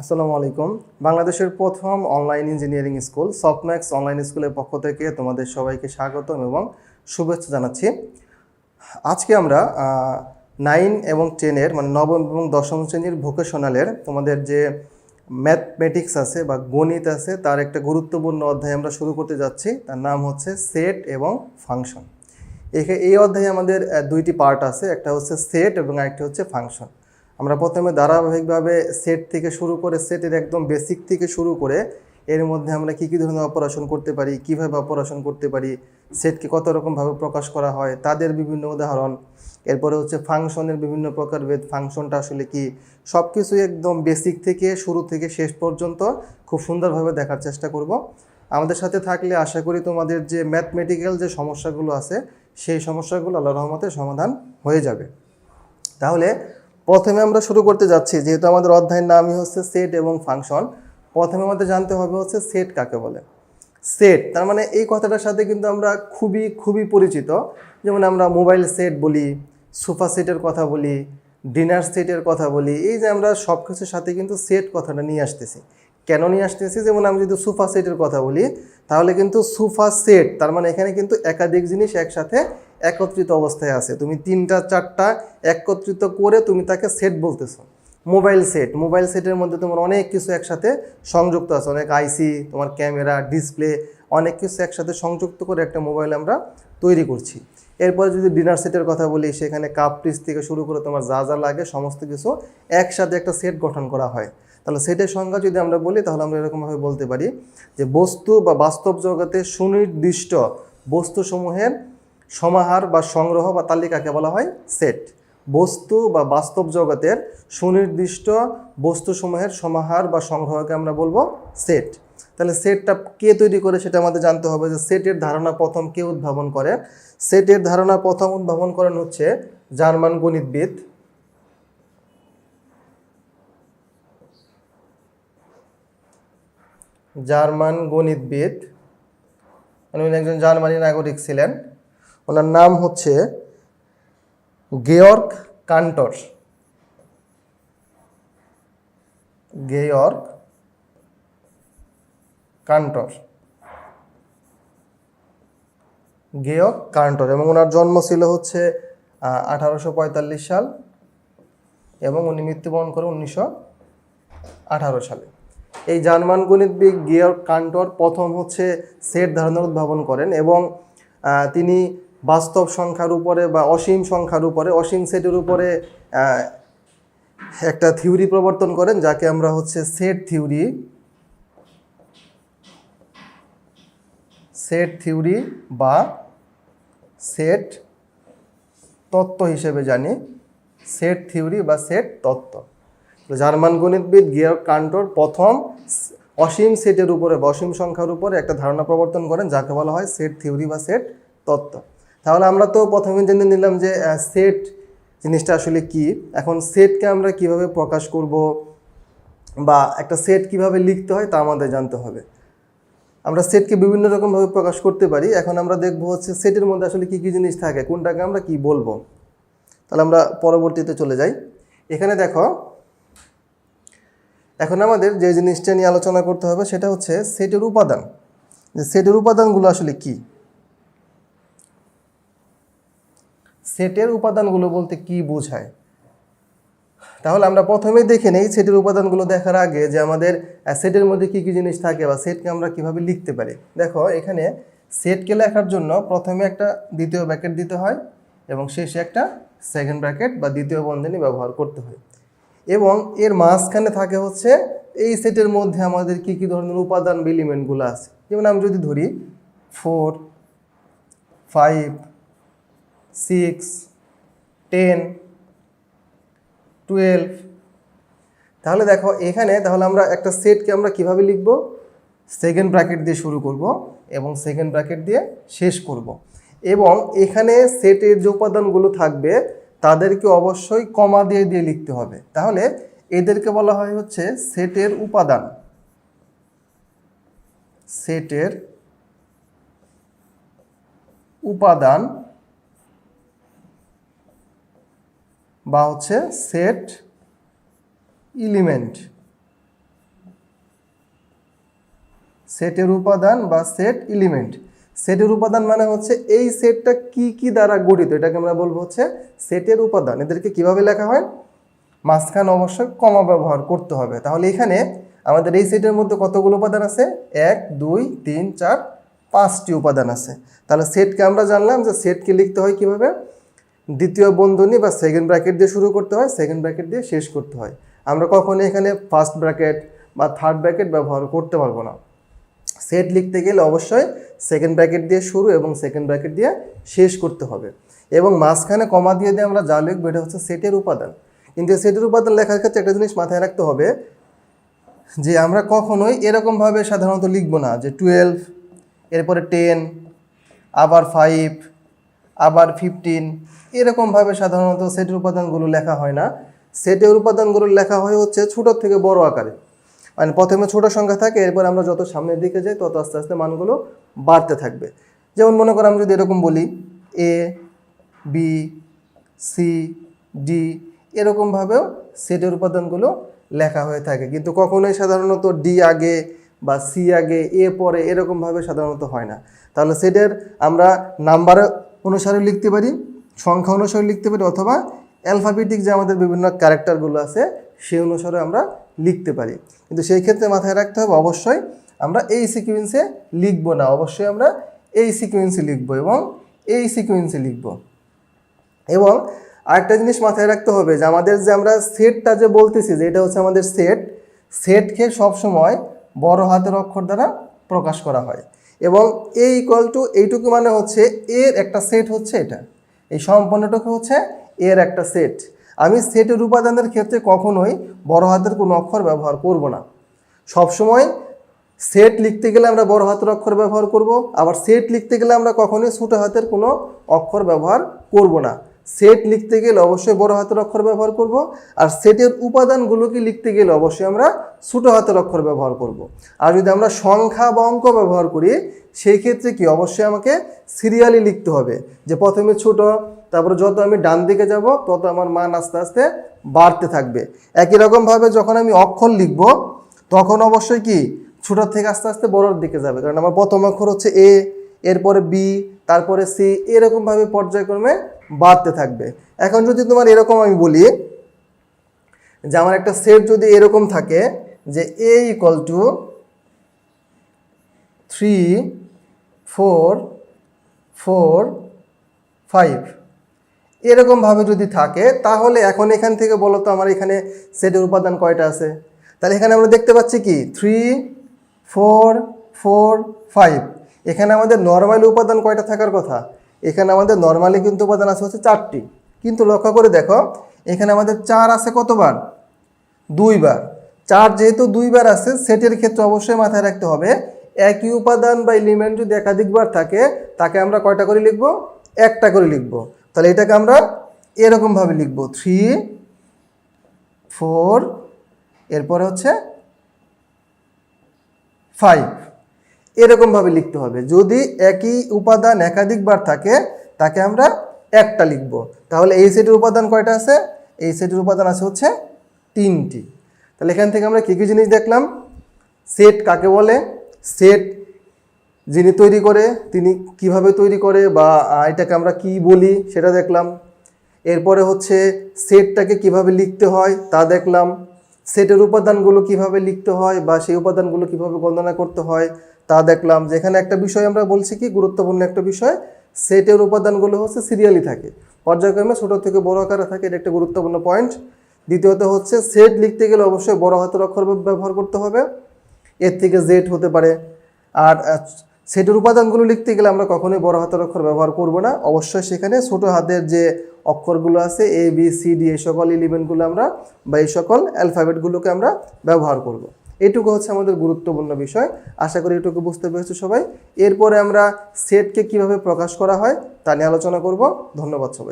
আসসালামু আলাইকুম। বাংলাদেশের প্রথম online engineering school Softmax online স্কুলের পক্ষ থেকে তোমাদের সবাইকে স্বাগতম এবং শুভেচ্ছা জানাচ্ছি। আজকে আমরা নাইন এবং টেনের মানে নবম এবং দশম শ্রেণির ভোকেশনালের তোমাদের যে ম্যাথমেটিক্স আছে বা গণিত আছে, তার একটা গুরুত্বপূর্ণ অধ্যায় আমরা শুরু করতে যাচ্ছি। তার নাম হচ্ছে সেট এবং ফাংশন এই অধ্যায়ে আমাদের দুইটি পার্ট আছে। একটা হচ্ছে সেট এবং আরেকটা হচ্ছে ফাংশন আমরা প্রথমে ধারাবাহিকভাবে সেট থেকে শুরু করে সেটের একদম বেসিক থেকে শুরু করে এর মধ্যে আমরা কী কী ধরনের অপারেশন করতে পারি, কীভাবে অপারেশন করতে পারি সেটকে কত রকমভাবে প্রকাশ করা হয়, তাদের বিভিন্ন উদাহরণ। এরপরে হচ্ছে ফাংশনের বিভিন্ন প্রকারভেদ ফাংশনটা আসলে কি? সব কিছুই একদম বেসিক থেকে শুরু থেকে শেষ পর্যন্ত খুব সুন্দরভাবে দেখার চেষ্টা করব। আমাদের সাথে থাকলে আশা করি তোমাদের যে ম্যাথমেটিক্যাল যে সমস্যাগুলো আছে, সেই সমস্যাগুলো আল্লাহ রহমতে সমাধান হয়ে যাবে। তাহলে প্রথমে আমরা শুরু করতে যাচ্ছি, যেহেতু আমাদের অধ্যায়ের নামই হচ্ছে সেট এবং ফাংশন প্রথমে আমাদের জানতে হবে হচ্ছে সেট কাকে বলে। সেট তার মানে এই কথাটার সাথে কিন্তু আমরা খুবই খুবই পরিচিত। যেমন আমরা মোবাইল সেট বলি সোফা সেটের কথা বলি ডিনার সেটের কথা বলি, এই যে আমরা সব কিছুর সাথে কিন্তু সেট কথাটা নিয়ে আসতেছি। কেন নিয়ে আসতেছি? যেমন আমি যদি সোফা সেটের কথা বলি, তাহলে কিন্তু সোফা সেট তার মানে এখানে কিন্তু একাধিক জিনিস একসাথে একত্রিত অবস্থায় আছে। তুমি তিনটা, চারটা একত্রিত করে তুমি তাকে সেট বলতেছো। মোবাইল সেট মোবাইল সেটের মধ্যে তোমার অনেক কিছু একসাথে সংযুক্ত আছে। অনেক আইসি তোমার ক্যামেরা ডিসপ্লে অনেক কিছু একসাথে সংযুক্ত করে একটা মোবাইল আমরা তৈরি করছি। এরপরে যদি ডিনার সেটের কথা বলি, সেখানে কাপ পিস থেকে শুরু করে তোমার যা যা লাগে সমস্ত কিছু একসাথে একটা সেট গঠন করা হয়। তাহলে সেটের সংজ্ঞা যদি আমরা বলি, তাহলে আমরা এরকমভাবে বলতে পারি যে বস্তু বা বাস্তব জগতে সুনির্দিষ্ট বস্তুসমূহের সমাহার বা সংগ্রহ বা তালিকাকে বলা হয় সেট। বস্তু বা বাস্তব জগতের সুনির্দিষ্ট বস্তুসমূহের সমাহার বা সংগ্রহকে আমরা বলব সেট। তাহলে সেটটা কে তৈরি করে সেটা আমাদের জানতে হবে যে সেটের ধারণা প্রথম কে উদ্ভাবন করে। সেটের ধারণা প্রথম উদ্ভাবন করেন হচ্ছে জার্মান গণিতবিদ জার্মান গণিতবিদ। উনি একজন জার্মানি নাগরিক ছিলেন। ওনার নাম হচ্ছে গেয়র্ক কান্টর। গেয়র্ক কান্টর। গেয়র্ক কান্টর এবং ওনার জন্ম ছিল হচ্ছে আঠারোশো পঁয়তাল্লিশ সাল এবং উনি মৃত্যুবরণ করে উনিশশো আঠারো সালে। এই জার্মান গণিতবিদ গিয়র্ক কান্টর প্রথম হচ্ছে সেট ধারণার উদ্ভাবন করেন এবং তিনি বাস্তব সংখ্যার উপরে বা অসীম সংখ্যার উপরে, অসীম সেটের উপরে একটা থিওরি প্রবর্তন করেন, যাকে আমরা হচ্ছে সেট থিওরি। সেট থিওরি বা সেট তত্ত্ব হিসেবে জানি। সেট থিওরি বা সেট তত্ত্ব। জার্মান গণিতবিদ গিয়ার কান্টর প্রথম অসীম সেটের উপরে বা অসীম সংখ্যার উপরে একটা ধারণা প্রবর্তন করেন, যাকে বলা হয় সেট থিওরি বা সেট তত্ত্ব। তাহলে আমরা তো প্রথমে জেনে নিলাম যে সেট জিনিসটা আসলে কি। এখন সেটকে আমরা কীভাবে প্রকাশ করব বা একটা সেট কীভাবে লিখতে হয় তা আমাদের জানতে হবে। আমরা সেটকে বিভিন্ন রকমভাবে প্রকাশ করতে পারি। এখন আমরা দেখব হচ্ছে সেটের মধ্যে আসলে কি কি জিনিস থাকে, কোনটাকে আমরা কি বলব। তাহলে আমরা পরবর্তীতে চলে যাই। এখানে দেখো, এখন আমাদের যে জিনিসটা নিয়ে আলোচনা করতে হবে সেটা হচ্ছে সেটের উপাদান। যে সেটের উপাদানগুলো আসলে কি? সেটের উপাদানগুলো বলতে কি বোঝায়? তাহলে আমরা প্রথমেই দেখে নেই সেটের উপাদানগুলো দেখার আগে যে আমাদের সেটের মধ্যে কি কি জিনিস থাকে বা সেটকে আমরা কীভাবে লিখতে পারি। দেখো, এখানে সেটকে লেখার জন্য প্রথমে একটা দ্বিতীয় ব্র্যাকেট দিতে হয় এবং শেষে একটা সেকেন্ড ব্র্যাকেট বা দ্বিতীয় বন্ধনী ব্যবহার করতে হয়। এবং এর মাঝখানে থাকে হচ্ছে এই সেটের মধ্যে আমাদের কি কি ধরনের উপাদান বা এলিমেন্টগুলো আছে। যেমন আমি যদি ধরি, four, five six, ten, twelve. তাহলে দেখো এখানে তাহলে আমরা একটা সেটকে আমরা কীভাবে লিখব? সেকেন্ড ব্র্যাকেট দিয়ে শুরু করব এবং সেকেন্ড ব্র্যাকেট দিয়ে শেষ করব। এবং এখানে সেটের যে উপাদানগুলো থাকবে, তাদেরকে অবশ্যই কমা দিয়ে দিয়ে লিখতে হবে। তাহলে এদেরকে বলা হয় হচ্ছে সেটের উপাদান। সেটের উপাদান বা হচ্ছে সেট এলিমেন্ট সেটের উপাদান বা সেট এলিমেন্ট সেটের উপাদান মানে হচ্ছে এই সেটটা কি কি দ্বারা গঠিত? এটাকে আমরা বলব হচ্ছে সেটের উপাদান। এদেরকে কীভাবে লেখা হয়? মাঝখানে অবশ্যই কমা ব্যবহার করতে হবে। তাহলে এখানে আমাদের এই সেটের মধ্যে কতগুলো উপাদান আছে? এক, দুই, তিন, চার, পাঁচটি উপাদান আছে। তাহলে সেটকে আমরা জানলাম যে সেটকে লিখতে হয় কীভাবে? দ্বিতীয় বন্ধনী বা সেকেন্ড ব্র্যাকেট দিয়ে শুরু করতে হয় সেকেন্ড ব্র্যাকেট দিয়ে শেষ করতে হয়। আমরা কখনো এখানে ফার্স্ট ব্র্যাকেট বা থার্ড ব্র্যাকেট ব্যবহার করতে পারব না। সেট লিখতে গেলে অবশ্যই সেকেন্ড ব্র্যাকেট দিয়ে শুরু এবং সেকেন্ড ব্র্যাকেট দিয়ে শেষ করতে হবে। এবং মাঝখানে কমা দিয়ে দিয়ে আমরা যা লিখব, এটা হচ্ছে সেটের উপাদান। কিন্তু সেটের উপাদান লেখার ক্ষেত্রে একটা জিনিস মাথায় রাখতে হবে যে আমরা কখনোই এরকমভাবে সাধারণত লিখব না যে টুয়েলভ এরপরে টেন আবার ফাইভ আবার ফিফটিন এরকমভাবে সাধারণত সেটের উপাদানগুলো লেখা হয় না। সেটের উপাদানগুলো লেখা হয় হচ্ছে ছোটোর থেকে বড় আকারে। মানে প্রথমে ছোট সংখ্যা থাকে, এরপর আমরা যত সামনের দিকে যাই, তত আস্তে আস্তে মানগুলো বাড়তে থাকবে। যেমন মনে করো আমি যদি এরকম বলি এ বি সি ডি এরকমভাবেও সেটের উপাদানগুলো লেখা হয়ে থাকে। কিন্তু কখনোই সাধারণত ডি আগে বা সি আগে এ পরে এরকমভাবে সাধারণত হয় না। তাহলে সেটের আমরা নাম্বার অনুসারে লিখতে পারি, সংখ্যা অনুসারে লিখতে পারি অথবা অ্যালফাবেটিক যে আমাদের বিভিন্ন ক্যারেক্টারগুলো আছে, সেই অনুসারে আমরা লিখতে পারি। কিন্তু সেই ক্ষেত্রে মাথায় রাখতে হবে অবশ্যই আমরা এই সিকুয়েন্সে লিখব না, অবশ্যই আমরা এই সিকুয়েন্সে লিখব এবং এই সিকুয়েন্সে লিখব। এবং আরেকটা জিনিস মাথায় রাখতে হবে যে আমাদের যে আমরা সেটটা যে বলতেছি যে এটা হচ্ছে আমাদের সেট সেটকে সবসময় বড় হাতের অক্ষর দ্বারা প্রকাশ করা হয়। এবং এ ইকুয়াল টু এইটুকু মানে হচ্ছে এর একটা সেট হচ্ছে এটা। এই সম্পূর্ণটুকু হচ্ছে এর একটা সেট আমি সেটের উপাদানের ক্ষেত্রে কখনোই বড় হাতের কোনো অক্ষর ব্যবহার করব না। সবসময় সেট লিখতে গেলে আমরা বড় হাতের অক্ষর ব্যবহার করব, আবার সেট লিখতে গেলে আমরা কখনোই ছোটো হাতের কোনো অক্ষর ব্যবহার করব না। সেট লিখতে গেলে অবশ্যই বড় হাতের অক্ষর ব্যবহার করব। আর সেটের উপাদানগুলোকে লিখতে গেলে অবশ্যই আমরা ছোটো হাতের অক্ষর ব্যবহার করব। আর যদি আমরা সংখ্যা বা অঙ্ক ব্যবহার করি, সেই ক্ষেত্রে কি অবশ্যই আমাকে সিরিয়ালি লিখতে হবে। যে প্রথমে ছোট, তারপরে যত আমি ডান দিকে যাব, তত আমার মান আস্তে আস্তে বাড়তে থাকবে। একই রকমভাবে যখন আমি অক্ষর লিখব, তখন অবশ্যই কি ছোটোর থেকে আস্তে আস্তে বড়োর দিকে যাবে। কারণ আমার প্রথম অক্ষর হচ্ছে এ এরপরে বি তারপরে সি এরকমভাবে পর্যায়ক্রমে বাড়তে থাকবে। এখন যদি তোমার এরকম আমি বলি যে আমার একটা সেট যদি এরকম থাকে যে A equal to three four four five এরকমভাবে যদি থাকে, তাহলে এখন এখান থেকে বলো তো আমার এখানে সেটের উপাদান কয়টা আছে? তাহলে এখানে আমরা দেখতে পাচ্ছি কি? থ্রি ফোর ফোর ফাইভ এখানে আমাদের নর্মাল উপাদান কয়টা থাকার কথা? এখানে আমাদের নর্মালি কিন্তু উপাদান আছে হচ্ছে চারটি। কিন্তু লক্ষ্য করে দেখো, এখানে আমাদের চার আছে কতবার? দুইবার। চার যেহেতু দুইবার আছে, সেটের ক্ষেত্রে অবশ্যই মাথায় রাখতে হবে, একই উপাদান বা এলিমেন্ট যদি একাধিকবার থাকে, তাকে আমরা কয়টা করে লিখব? একটা করে লিখব। তাহলে এটাকে আমরা এরকমভাবে লিখব। থ্রি ফোর এরপরে হচ্ছে ফাইভ এরকমভাবে লিখতে হবে। যদি একই উপাদান একাধিকবার থাকে, তাকে আমরা একটা লিখব। তাহলে এই সেটের উপাদান কয়টা আছে? এই সেটের উপাদান আছে হচ্ছে তিনটি। তাহলে এখান থেকে আমরা কী কী জিনিস দেখলাম? সেট কাকে বলে? সেট যিনি তৈরি করে, তিনি কীভাবে তৈরি করে বা এটাকে আমরা কি বলি সেটা দেখলাম। এরপরে হচ্ছে সেটটাকে কীভাবে লিখতে হয় তা দেখলাম। সেটের উপাদানগুলো কীভাবে লিখতে হয় বা সেই উপাদানগুলো কীভাবে গণনা করতে হয় তা দেখলাম যেখানে একটা বিষয় আমরা বলছি কি, গুরুত্বপূর্ণ একটা বিষয়, সেটের উপাদানগুলো হচ্ছে সিরিয়ালি থাকে। পর্যায়ক্রমে ছোট থেকে বড় আকারে থাকে, এটা একটা গুরুত্বপূর্ণ পয়েন্ট দ্বিতীয়ত হচ্ছে সেট লিখতে গেলে অবশ্যই বড় হাতের অক্ষর ব্যবহার করতে হবে। এর থেকে জেড হতে পারে। আর সেটের উপাদানগুলো লিখতে গেলে আমরা কখনোই বড় হাতের অক্ষর ব্যবহার করব না। অবশ্যই সেখানে ছোট হাতের যে অক্ষরগুলো আছে এ বি সি ডি এই সকল এলিমেন্টগুলো আমরা বা এই সকল অ্যালফাবেটগুলোকে আমরা ব্যবহার করব। এইটুকু হচ্ছে আমাদের গুরুত্বপূর্ণ বিষয়। আশা করি এটুকু বুঝতে পেরেছ সবাই। এরপরে আমরা সেটকে কীভাবে প্রকাশ করা হয় তা নিয়ে আলোচনা করব। ধন্যবাদ সবাই